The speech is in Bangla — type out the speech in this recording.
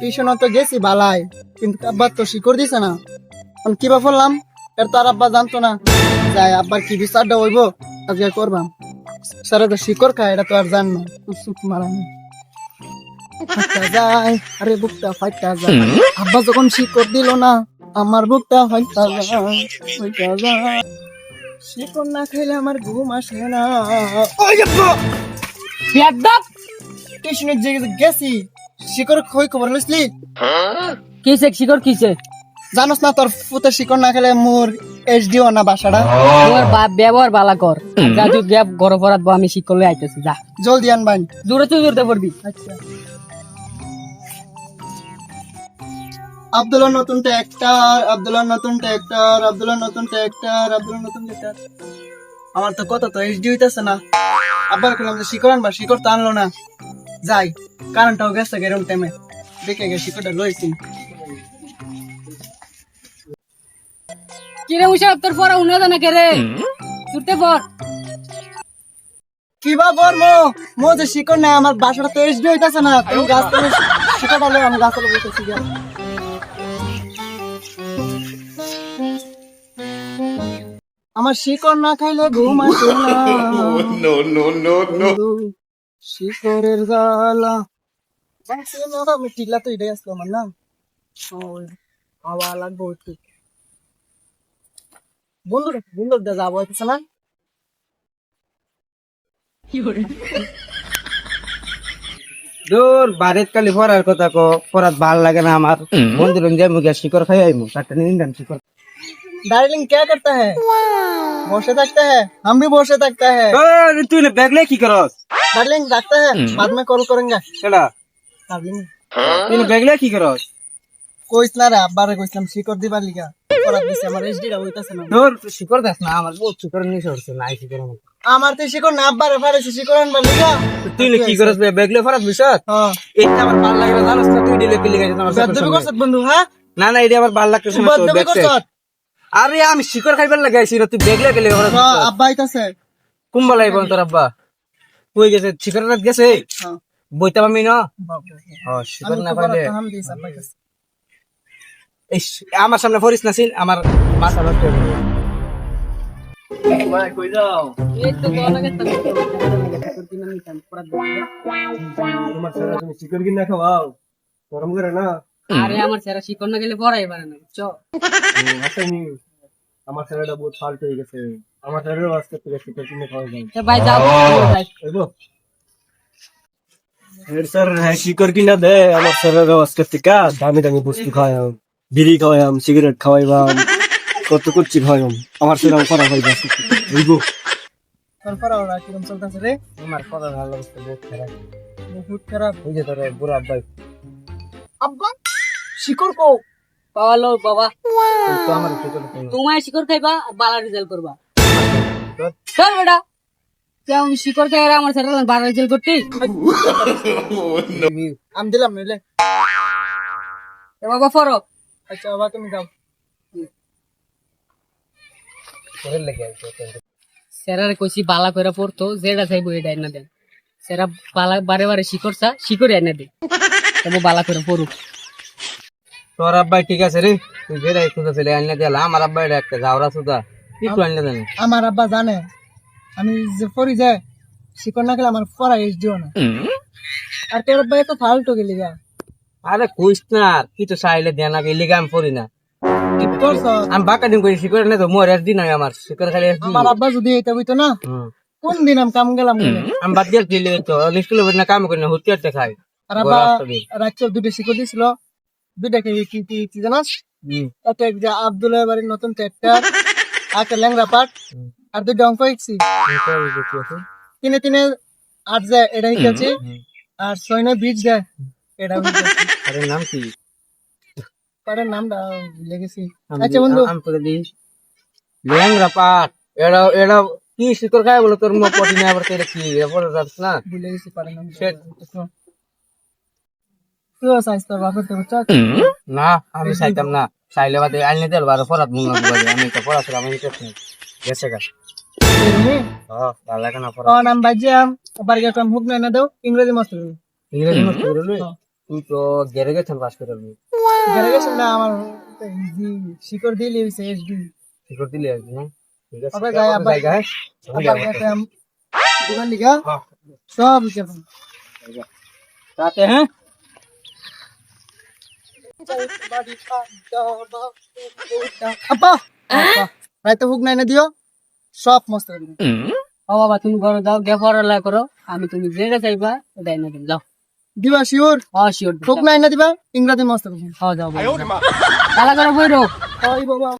টিউশন তো গেছি বালাই কিন্তু আব্বা তো শিকড় দিছে না। আমি কিবা বললাম এর তো আর আব্বা জানতো না। যাই আব্বার কি বিচারটা হইব আজকে করবাম। স্যার তো শিকড় খায় এটা তো আর জান না। মারানি যায় আরে বুকটা ফাইটা যায়। আব্বা যখন শিকড় দিল না আমার বুকটা ফাইটা যায় ফাইটা যায়। শিকড় না খাইলে আমার ঘুম আসে না। ওই বেদব টিউশনে যে গেছি শিকড় কই খবর লইছলি শিকর জানোস না তোর ফুতে শিকড় না খেলে মোর এইচডিও না বাসাটা তোর বা- ব্যবহার বালা কর যা তুই গ্যাপ গড় পড়াত আমি শিকর লই আইতেছি যা। জলদি আনবাইন দূরে তুই দূরতে পড়বি আচ্ছা। আব্দুল্লাহ নতুন ট্র্যাক্টর আব্দুল্লাহ নতুন ট্র্যাক্টর আব্দুল্লাহ নতুন ট্র্যাক্টর আব্দুল্লাহ নতুন ট্র্যাক্টর আমার তো কত তো এইচডি হইতেছে না? আব্বার কইলাম যে শিকড় আনবা শিকড় তো আনলো না। যাই কারেন্টটাও গেছে এরকম টাইমে দেখে গে শিকড়টা লইছি। কিরে তোর পড়া উনা জানা কে রে? ছুটতে পর কি বা মো যে শিকড় নাই আমার বাসাটা তো এইচডি হইতাছে না। তুমি গাছ থেকে শিকড় আলো আমি গাছ বলতেছি আমার শিকড় না খাইলে ঘুম আসে না। No, no, no, no. শিকড়ের জ্বালা আমি টিকলা তো এটাই আসলো আমার না। হাওয়া লাগবে একটু বন্ধু বন্ধু যাব হইতেছে না? দূর বাড়িত কালি পড়ার কথা কো পড়াত ভালো লাগে না আমার। মন্দির যাই মুখে শিকড় খাই আইমু। চারটা নিন দেন শিকড় डार्लिंग क्या करता है बसे थकता है हम भी बसे थकता है তুই না ব্যাগলে কি করস डार्लिंग रखता है बाद में कॉल करेंगे সেটা डार्लिंग তুই না ব্যাগলে কি করস কইস না রে আব্বারে কইছিলাম শিকড় দিবার লিগা পড়া দিছে আমার এইচডি রা হইতাছে না দূর তুই শিকড় দেখ না আমার বহুত শিকড় নিয়ে সরছে নাই শিকড় আমার আমার তো শিকড় না আব্বারে ফাড়েছে শিকড় আনবার লিগা তুই না কি করস ব্যাগলে পড়াত বিশাত হ্যাঁ এটা আমার ভাল লাগে না জানোস না তুই দিলে পিলি গেছিস আমার চোখের বেদবি সামনে। করছত বন্ধু হ্যাঁ না না এটা আমার ভাল লাগতেছে না তোর বেদবি ব্যাগ করছত আরে আমি শিকড় খাইবার লাগাইছি না তুই ব্যাগলে গেলে আব্বা আইতাছে। কুম্বা লাইব তোর আব্বা? কই গেছে? শিকড় রাত গেছে? হ্যাঁ। বইতাম আমি না? ও শিকড় না পাইলে আমার সামনে ফরিস না সিন আমার মাথা নষ্ট হয়ে যাবে। এই তো গলা লাগে তো শিকর কিনা নিতাম পড়া আরে আমার ছেড়া শিকর না গেলে পড়াই পারে না চ আমার ছেলেটা বহুত ফাল্ট হয়ে গেছে। আমার ছেলেরও আজকে থেকে খাওয়া যায়। ভাই যাও। যাই। স্যার হ্যাঁ শিকড় কিনা দে আমার স্যারের আজকে থেকে দামি দামি বস্তু খাওয়াম বিড়ি খাওয়াম সিগারেট খাওয়াইবাম কত করছি খাওয়াম আমার হয় বুঝব কিরম চলতেছে রে? আমার কথা ভালো বহুত খারাপ। বহুত খারাপ। তোর বুড়া আব্বাই। আব্বা! শিকড় কো পাওয়ালো বাবা। তো আমার শিকড় কিনে তোমায় শিকর খাইবা আর বালা রেজাল্ট করবা। চল বেটা। শিকর খাই আর আমার ছেড়ে বালা রেজাল্ট করতে। আমি দিলাম নইলে। এ বাবা ফরো আচ্ছা বাবা তুমি যাও। সেরারে কইছি বালা করে পড়তো যেটা চাইব এটা এনে দেন সেরা বালা বারে বারে শিকড় চা শিকড় এনে দে। তবে বালা করে পড়ুক। তোর আব্বাই ঠিক আছে রে? তুই ছেলে আনলে দিলা আমার আব্বাই একটা যাওরা সুদা আনলে দেন আমার আব্বা জানে। আমি যে পড়ি যায় শিকড় না খেলে আমার পড়া এস দিও না। আর তোর আব্বা এত ফালতু গেলি গা। আরে কইস না আর, কিছু চাইলে দেন আগে লিগে আমি পড়ি না। কি আমি বাঁকা দিন করি শিকড় না তো মোর একদিন হয় আমার শিকড় খালি আমার আব্বা যদি এটা হইতো না কোন দিন আমি কাম গেলাম। আমি বাদ দিয়ে দিলে তো স্কুলে না কাম করি না হুতি আটতে খাই। আর আব্বা গলা। রাত্রে দুটো শিকড় দিছিল দুটাকে কি কি কি জানাস। একটা এক যে আব্দুল্লাহ বাড়ির নতুন ট্র্যাক্টর একটা ল্যাংরা পাট আর অঙ্ক ইচ্ছি তিনে তিনে আট যায় এটা আর ছয় নয় বিট যায় এটা আরে নাম কি? পাটের নামটা ভুলে গেছি আচ্ছা বন্ধু। আমি করে দিই ল্যাংরা পাট। এরা এরা কি শিকড় খায় বলো? তোর মুখ পটি না আবার কি? যাচ্ছ না। ভুলে গেছি পাটের নাম বাপের তো না আমি চাইতাম না। চাইলে বাদে দেল বারো পড়াত মন আমি তো পড়াশোনা আমি ইন্টারেস্ট নেই। গেছে গা। হ্যাঁ ভালো লাগে না পড়া। ও নাম বাজিয়াম বাড়ি কাম হুক না দেও ইংরেজি মাস্টার ইংরেজি মত তুই তো গেরে পাস করে আমি না আমার শিকড় দিলি হইছে এসডি শিকর দিলে আর কি হ্যাঁ? ঠিক আছে। আবার যাই, আবার- জায়গা হ্যাঁ? দোকান। সব রাতে হ্যাঁ? আব্বা! রাইতে হুক নাই না দিও। সব মস্ত করে দিবো। ও বাবা তুমি ঘরে যাও গে পড়ালেখা করো। আমি তুমি যেটা চাইবা এটা এনে দিন যাও। দিবা শিওর? ও শিওর হুক নাই না দিবা ইংরাজি মস্ত হ্যাঁ যাও বালা করে বইরো। ওই বাবা